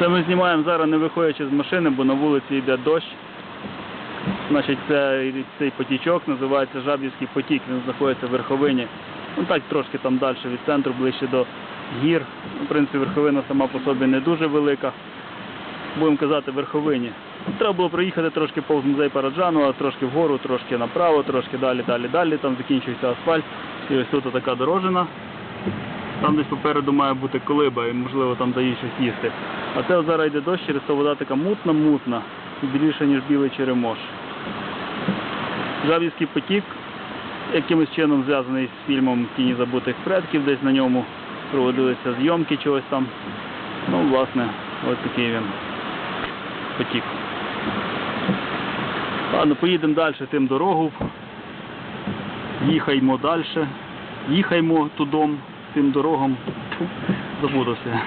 Це ми знімаємо зараз, не виходячи з машини, бо на вулиці йде дощ. Значить, це, цей потічок називається Жабівський потік, він знаходиться в верховині. Ну так трошки там далі від центру, ближче до гір. Ну, В принципі, верховина сама по собі не дуже велика. Будемо казати, верховині. Треба було проїхати трошки повз музей Параджану, а трошки вгору, трошки направо, трошки далі, далі, далі. Там закінчується асфальт. І ось тут така дорожина. Там десь попереду має бути колиба і можливо там дають щось їсти. А це зараз йде дощ, через то вода така мутна-мутна, біліша, ніж білий черемош. Жабівський потік якимось чином зв'язаний з фільмом Тіні забутих предків, десь на ньому проводилися зйомки чогось там. Ну, власне, ось такий він потік. Ладно, поїдемо далі тим дорогу. Їхаймо далі. Їхаймо тудом, тим дорогам. Фу, Забудався.